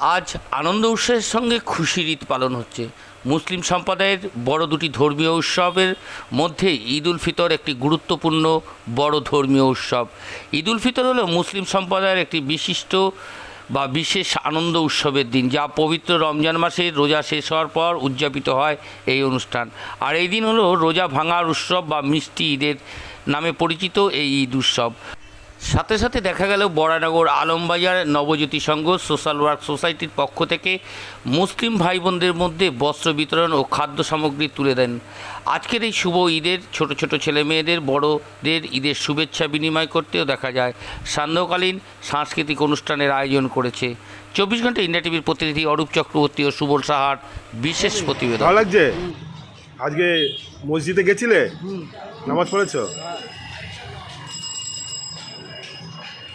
আজ আনন্দ উৎসবের সঙ্গে খুশির ঈদ পালন হচ্ছে। মুসলিম সম্প্রদায়ের বড় দুটি ধর্মীয় উৎসবের মধ্যে ঈদ উল ফিতর একটি গুরুত্বপূর্ণ বড় ধর্মীয় উৎসব। ঈদ উল ফিতর হলো মুসলিম সম্প্রদায়ের একটি বিশিষ্ট বা বিশেষ আনন্দ উৎসবের দিন, যা পবিত্র রমজান মাসে রোজা শেষ হওয়ার পর উদযাপিত হয় এই অনুষ্ঠান। আর এই দিন হলো রোজা ভাঙার উৎসব বা মিষ্টি ঈদের নামে পরিচিত এই ঈদ উৎসব। সাথে সাথে দেখা গেল বরানগর আলমবাজার নবজ্যোতি সংঘ সোশ্যাল ওয়ার্ক সোসাইটির পক্ষ থেকে মুসলিম ভাই বোনদের মধ্যে বস্ত্র বিতরণ ও খাদ্য সামগ্রী তুলে দেন। আজকের এই শুভ ঈদের ছোট ছোট ছেলে মেয়েদের বড়দের ঈদের শুভেচ্ছা বিনিময় করতেও দেখা যায়। সান্ধ্যকালীন সাংস্কৃতিক অনুষ্ঠানের আয়োজন করেছে। চব্বিশ ঘণ্টা ইন্ডিয়া টিভির প্রতিনিধি অরূপ চক্রবর্তী ও সুবল সাহার বিশেষ প্রতিবেদন। ভালো লাগছে? আজকে মসজিদে গেছিলে? নামাজ পড়েছো?